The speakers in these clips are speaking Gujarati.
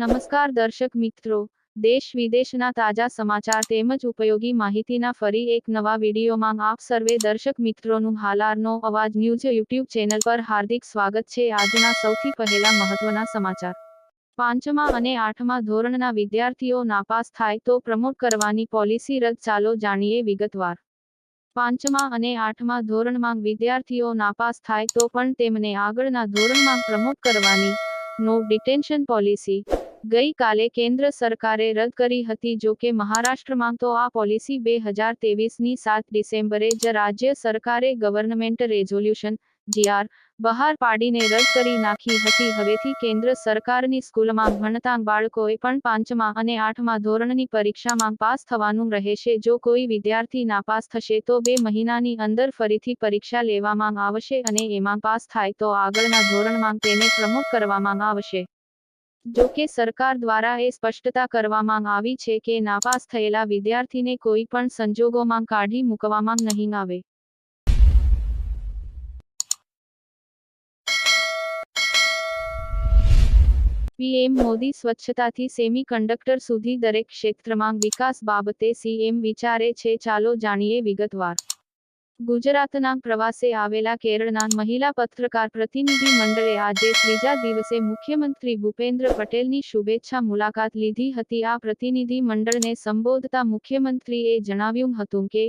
નમસ્કાર દર્શક મિત્રો. દેશ વિદેશના તાજા સમાચાર તેમજ ઉપયોગી માહિતીના ફરી એક નવા વિડીયોમાં આપ સર્વે દર્શક મિત્રોનું હાલારનો અવાજ ન્યૂઝ યુટ્યુબ ચેનલ પર હાર્દિક સ્વાગત છે. આજના સૌથી પહેલા મહત્વના સમાચાર. પાંચમા અને આઠમા ધોરણના વિદ્યાર્થીઓ નાપાસ થાય તો પ્રમોટ કરવાની પોલિસી રદ. ચાલો જાણીએ વિગતવાર. પાંચમા અને આઠમા ધોરણમાં વિદ્યાર્થીઓ નાપાસ થાય તો પણ તેમને આગળના ધોરણમાં પ્રમોટ કરવાની નો ડિટેન્શન પોલિસી. ગઈકાલે કેન્દ્ર સરકારે રદ કરી હતી જો કે મહારાષ્ટ્રમાં તો આ પોલિસી બે હજાર તેવીસની સાત ડિસેમ્બરે જ રાજ્ય સરકારે ગવર્નમેન્ટ રેઝોલ્યુશન જીઆર બહાર પાડીને રદ કરી નાખી હતી. હવેથી કેન્દ્ર સરકારની સ્કૂલમાં ભણતા બાળકોએ પણ પાંચમા અને આઠમા ધોરણની પરીક્ષામાં પાસ થવાનું રહેશે. જો કોઈ વિદ્યાર્થી નાપાસ થશે તો બે મહિનાની અંદર ફરીથી પરીક્ષા લેવામાં આવશે અને એમાં પાસ થાય તો આગળના ધોરણમાં તેને પ્રમોટ કરવામાં આવશે. જો કે સરકાર દ્વારા એ સ્પષ્ટતા કરવામાં આવી છે કે નાપાસ થયેલા વિદ્યાર્થીને કોઈ પણ સંજોગોમાં કાઢી મૂકવામાં નહીં આવે. પીએમ મોદી સ્વચ્છતાથી સેમી કંડક્ટર સુધી દરેક ક્ષેત્રમાં વિકાસ બાબતે સીએમ વિચારે છે, ચાલો જાણીએ વિગતવાર. ગુજરાતના પ્રવાસે આવેલા કેરળના મહિલા પત્રકાર પ્રતિનિધિ મંડળે આજે ત્રીજા દિવસે મુખ્યમંત્રી ભૂપેન્દ્ર પટેલની શુભેચ્છા મુલાકાત લીધી હતી. આ પ્રતિનિધિ મંડળને સંબોધતા મુખ્યમંત્રીએ જણાવ્યું હતું કે,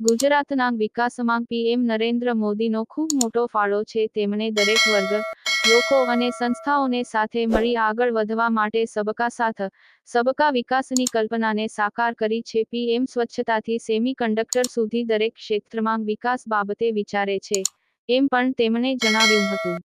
ગુજરાતના વિકાસમાં પીએમ નરેન્દ્ર મોદીનો ખૂબ મોટો ફાળો છે. તેમણે દરેક વર્ગ લોકો અને સંસ્થાઓને સાથે મળી આગળ વધવા માટે સબકા સાથ, સબકા વિકાસની કલ્પનાને સાકાર કરી છે. પીએમ સ્વચ્છતાથી સેમી કંડક્ટર સુધી દરેક ક્ષેત્રમાં વિકાસ બાબતે વિચારે છે, એમ પણ તેમણે જણાવ્યું હતું.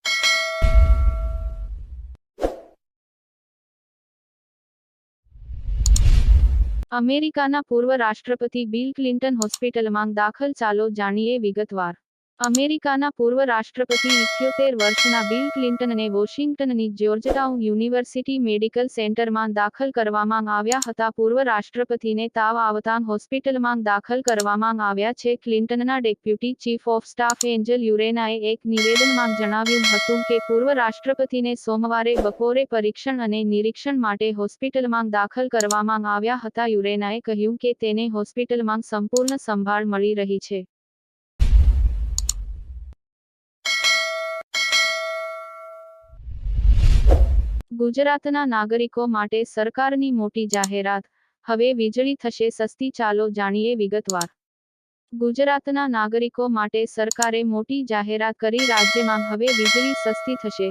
અમેરિકાના પૂર્વ રાષ્ટ્રપતિ બિલ ક્લિન્ટન હોસ્પિટલમાં દાખલ ચાલો, જાણીએ વિગતવાર. અમેરિકાના પૂર્વ રાષ્ટ્રપતિ ઇઠ્યોતેર વર્ષના બિલ ક્લિન્ટનને વોશિંગ્ટનની જ્યોર્જટાઉન યુનિવર્સિટી મેડિકલ સેન્ટરમાં દાખલ કરવામાં આવ્યા હતા. પૂર્વ રાષ્ટ્રપતિને તાવ આવતાં હોસ્પિટલમાં દાખલ કરવામાં આવ્યા છે. ક્લિન્ટનના deputy chief of staff Angel યુરેનાએ એક નિવેદનમાં જણાવ્યું હતું કે, પૂર્વ રાષ્ટ્રપતિને સોમવારે બપોરે પરીક્ષણ અને નિરીક્ષણ માટે હોસ્પિટલમાં દાખલ કરવામાં આવ્યા હતા. યુરેનાએ કહ્યું કે, તેને હોસ્પિટલમાં સંપૂર્ણ સંભાળ મળી રહી છે. ગુજરાતના નાગરિકો માટે સરકારની મોટી જાહેરાત. હવે વીજળી થશે, સસ્તી ચાલો જાણીએ વિગતવાર. ગુજરાતના નાગરિકો માટે સરકારે મોટી જાહેરાત કરી, રાજ્યમાં હવે વીજળી સસ્તી થશે.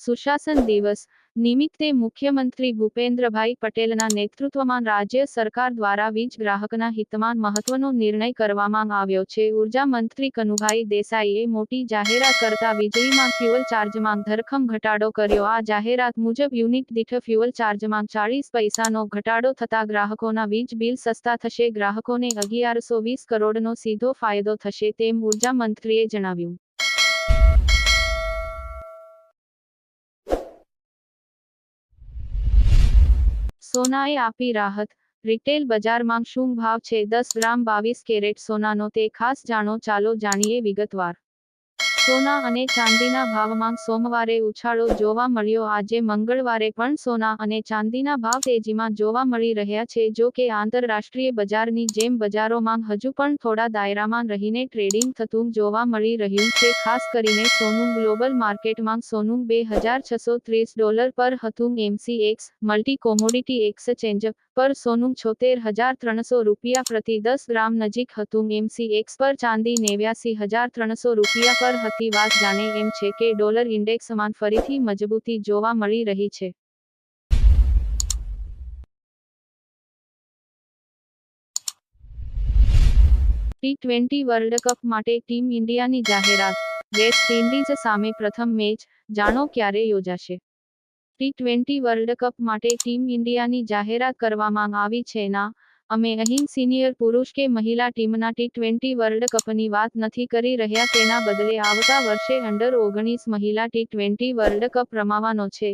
સુશાસન દિવસ નિમિત્તે મુખ્યમંત્રી ભૂપેન્દ્રભાઈ પટેલના નેતૃત્વમાં રાજ્ય સરકાર દ્વારા વીજ ગ્રાહકના હિતમાં મહત્વનો નિર્ણય કરવામાં આવ્યો છે. ઊર્જા મંત્રી કનુભાઈ દેસાઈએ મોટી જાહેરાત કરતા વીજળીમાં ફ્યુઅલ ચાર્જમાં ધરખમ ઘટાડો કર્યો. આ જાહેરાત મુજબ યુનિટ દીઠ ફ્યુઅલ ચાર્જમાં ચાળીસ પૈસાનો ઘટાડો થતા ગ્રાહકોના વીજ બિલ સસ્તા થશે. ગ્રાહકોને અગિયારસો વીસ કરોડનો સીધો ફાયદો થશે તેમ ઊર્જા મંત્રીએ જણાવ્યું. સોનાએ આપી રાહત. રિટેલ બજારમાં શું ભાવ છે? દસ ગ્રામ બાવીસ કેરેટ સોનાનો તે ખાસ જાણો. ચાલો જાણીએ વિગતવાર. સોના અને ચાંદીના ભાવમાં સોમવારે ઉછાળો જોવા મળ્યો. આજે મંગળવારે પણ સોના અને ચાંદીના ભાવ તેજીમાં જોવા મળી રહ્યા છે. જો કે આંતરરાષ્ટ્રીય બજારની જેમ બજારોમાં હજુ પણ થોડા દાયરામાં રહીને ટ્રેડિંગ થતું જોવા મળી રહ્યું છે. ખાસ કરીને સોનું ગ્લોબલ માર્કેટમાં સોનું બે ડોલર પર હતું. એમસીએક્સ, મલ્ટી કોમોડિટી એક્સચેન્જ પર સોનું છોતેર હજાર ત્રણસો રૂપિયા પ્રતિ દસ ગ્રામ નજીક હતું. એમસીએક્સ પર ચાંદી નેવ્યાસી હજાર ત્રણસો રૂપિયા પર હતી. વાત જાણે એમ છે કે ડોલર ઇન્ડેક્સમાં ફરીથી મજબૂતી જોવા મળી રહી છે. ટી ટ્વેન્ટી વર્લ્ડ કપ માટે ટીમ ઇન્ડિયાની જાહેરાત. વેસ્ટ ઇન્ડિઝ સામે પ્રથમ મેચ. જાણો ક્યારે યોજાશે? ટી ટ્વેન્ટી વર્લ્ડ કપ માટે ટીમ ઇન્ડિયાની જાહેરાત કરવામાં આવી છે ના, અમે અહીં સિનિયર પુરુષ કે મહિલા ટીમના ટી ટ્વેન્ટી વર્લ્ડ કપની વાત નથી કરી રહ્યા તેના બદલે આવતા વર્ષે અંડર ઓગણીસ મહિલા ટી ટ્વેન્ટી વર્લ્ડ કપ રમાવાનો છે.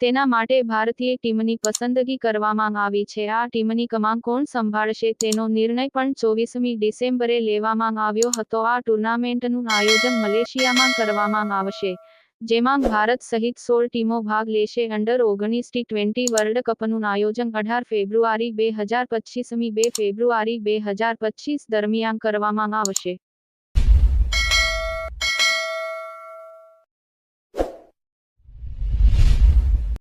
તેના માટે ભારતીય ટીમની પસંદગી કરવામાં આવી છે. આ ટીમની કમાન કોણ સંભાળશે તેનો નિર્ણય પણ ચોવીસમી ડિસેમ્બરે લેવામાં આવ્યો હતો. આ ટુર્નામેન્ટનું આયોજન મલેશિયામાં કરવામાં આવશે. જેમાં ભારત સહિત સોળ ટીમો ભાગ લેશે. અંડર ઓગણીસ ટી ટ્વેન્ટી વર્લ્ડ કપનું આયોજન અઢાર ફેબ્રુઆરી બે હજાર પચીસમી બે ફેબ્રુઆરી બે હજાર પચીસ દરમિયાન કરવામાં આવશે.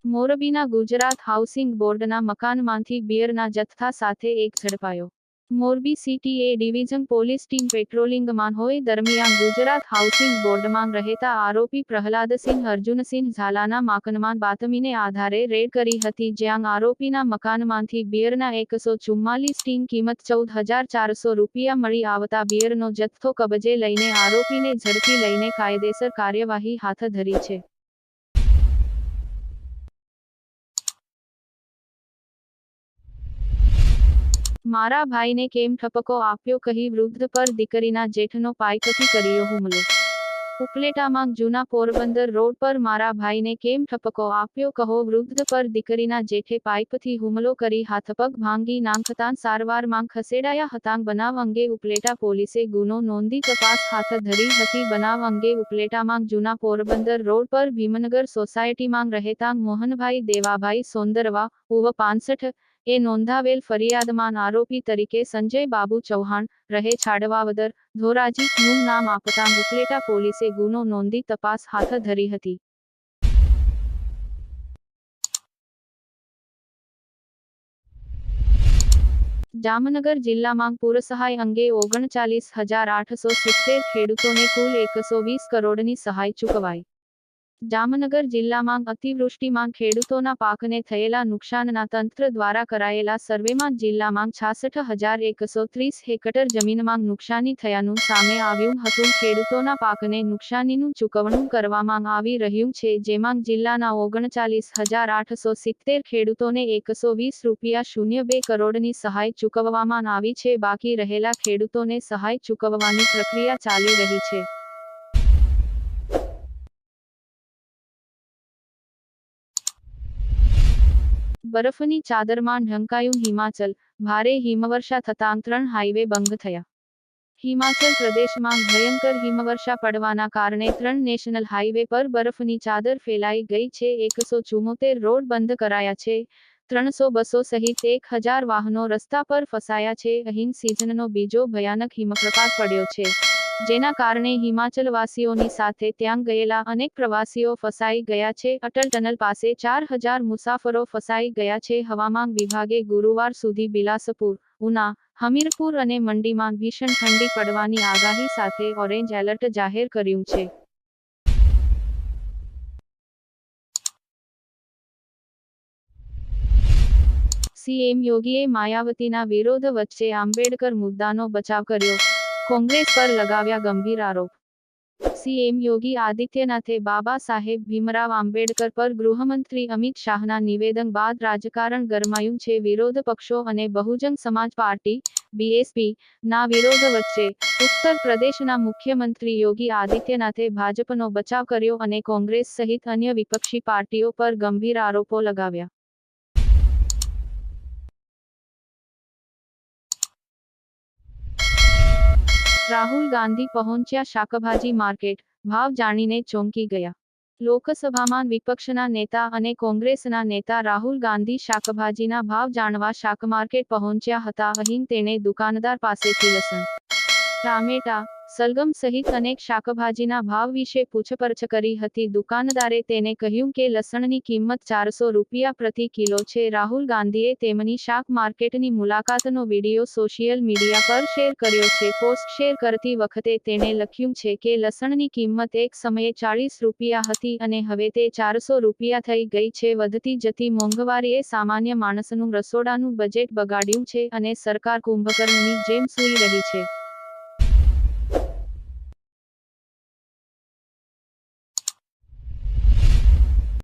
મોરબીના ગુજરાત હાઉસિંગ બોર્ડના મકાનમાંથી બિયરના જથ્થા સાથે એક ઝડપાયો. Morbi city division police team પેટ્રોલિંગમાં હોય દરમિયાન ગુજરાત હાઉસિંગ બોર્ડમાં રહેતા આરોપી પ્રહલાદસિંહ, અર્જુનસિંહ ઝાલાના મકાનમાં બાતમીને આધારે રેડ કરી હતી, જ્યાં આરોપીના મકાનમાંથી બિયરના એકસો ચુમ્માલીસ ટીન કિંમત ચૌદ હજાર ચારસો રૂપિયા મળી આવતા બિયરનો જથ્થો કબજે લઈને આરોપીને ઝડપી લઈને કાયદેસર કાર્યવાહી હાથ ધરી છે. મારા ભાઈને કેમ ઠપકો આપ્યો કહી વૃદ્ધ પર દીકરીના જેઠનો પાયકથી કર્યો હુમલો. ઉપલેટામાં જૂના પોરબંદર રોડ પર મારા ભાઈને કેમ ઠપકો આપ્યો કહો વૃદ્ધ પર દીકરીના જેઠે પાઇપથી હુમલો કરી હાથપગ ભાંગી નાંખતાં સારવારમાં ખસેડાયા હતાં બનાવ અંગે ઉપલેટા પોલીસે ગુનો નોંધી તપાસ હાથ ધરી હતી. બનાવ અંગે ઉપલેટામાં જૂના પોરબંદર રોડ પર ભીમનગર સોસાયટીમાં રહેતાં મોહનભાઈ દેવાભાઈ સોંદરવા, ઉવ પાંસઠ એ નોંધાવેલ ફરિયાદમાં આરોપી તરીકે સંજય બાબુ ચૌહાણ રહે છાડવાવદર, ધોરાજી, નું નામ આપતા મુકલેટા પોલીસે ગુનો નોંધી તપાસ હાથ ધરી હતી. જામનગર જિલ્લામાં પૂરસહાય અંગે ઓગણચાલીસ હજાર આઠસો સિત્તેર ખેડૂતોને કુલ એકસો વીસ કરોડની સહાય ચૂકવાઈ. જામનગર જિલ્લામાં અતિવૃષ્ટિમાં ખેડૂતોના પાકને થયેલા નુકસાનના તંત્ર દ્વારા કરાયેલા સર્વેમાં જિલ્લામાં છાસઠ હજાર એકસો ત્રીસ હેક્ટર જમીનમાં નુકસાની થયાનું સામે આવ્યું હતું. ખેડૂતોના પાકને નુકસાનીનું ચૂકવણું કરવામાં આવી રહ્યું છે, જેમાં જિલ્લાના ઓગણચાલીસ હજાર આઠસો સિત્તેર ખેડૂતોને એકસો વીસ રૂપિયા શૂન્ય બે કરોડની સહાય ચૂકવવામાં આવી છે. બાકી રહેલા ખેડૂતોને સહાય ચૂકવવાની પ્રક્રિયા ચાલી રહી છે. બરફની ચાદરમાં ઢંકાયું હિમાચલ, ભારે હિમવર્ષા થતાં ત્રણ હાઈવે બંધ થયા. હિમાચલ પ્રદેશમાં ભયંકર હિમવર્ષા પડવાના કારણે ત્રણ નેશનલ હાઈવે પર બરફની ચાદર ફેલાઈ ગઈ છે, એકસો ચુમ્મોતેર રોડ બંધ કરાયા છે, ત્રણસો બસો સહિત એક હજાર વાહનો રસ્તા પર ફસાયા છે અહીં સિઝનનો બીજો ભયાનક હિમપ્રપાત પડ્યો છે. જેના કારણે હિમાચલવાસીઓની સાથે ત્યાં ગયેલા અનેક પ્રવાસીઓ ફસાઈ ગયા છે. અટલ ટનલ પાસે ચાર હજાર મુસાફરો ફસાઈ ગયા છે. હવામાન વિભાગે ગુરુવાર સુધી બિલાસપુર, ઉના, હમીરપુર અને મંડીમાં ભીષણ ઠંડી પડવાની આગાહી સાથે ઓરેન્જ એલર્ટ જાહેર કર્યું છે. સીએમ યોગીએ માયાવતીના વિરોધ વચ્ચે આંબેડકર મુદ્દાનો બચાવ કર્યો. કોંગ્રેસ પર લગાવ્યા ગંભીર આરોપ. સીએમ યોગી આદિત્યનાથે બાબા સાહેબ ભીમરાવ આંબેડકર પર ગૃહમંત્રી અમિત શાહના નિવેદન બાદ રાજકારણ ગરમાયું છે. વિરોધ પક્ષો અને બહુજન સમાજ પાર્ટી, બીએસપી ના વિરોધ વચ્ચે ઉત્તર પ્રદેશના મુખ્યમંત્રી યોગી આદિત્યનાથે ભાજપનો બચાવ કર્યો અને કોંગ્રેસ સહિત અન્ય વિપક્ષી પાર્ટીઓ પર ગંભીર આરોપો લગાવ્યા. રાહુલ ગાંધી પહોંચ્યા શાકભાજી માર્કેટ, ભાવ જાણીને ચોંકી ગયા. લોકસભામાં વિપક્ષના નેતા અને કોંગ્રેસના નેતા રાહુલ ગાંધી શાકભાજીના ભાવ જાણવા શાક માર્કેટ પહોંચ્યા હતા, અહીં તેણે દુકાનદાર પાસેથી લસણ, ટામેટા સલગમ સહિત અનેક શાકભાજીના ભાવ વિશે પૂછપરછ કરી હતી. દુકાનદારે તેને કહ્યું કે લસણની કિંમત ચારસો રૂપિયા પ્રતિ કિલો છે. રાહુલ ગાંધીએ તેમની શાક માર્કેટની મુલાકાતનો વીડિયો સોશિયલ મીડિયા પર શેર કર્યો છે. પોસ્ટ શેર કરતી વખતે તેણે લખ્યું છે કે લસણની કિંમત એક સમયે ચાળીસ રૂપિયા હતી અને હવે તે ચારસો રૂપિયા થઈ ગઈ છે. વધતી જતી મોંઘવારીએ સામાન્ય માણસનું રસોડાનું બજેટ બગાડ્યું છે અને સરકાર કુંભકર્ણની જેમ સૂઈ રહી છે.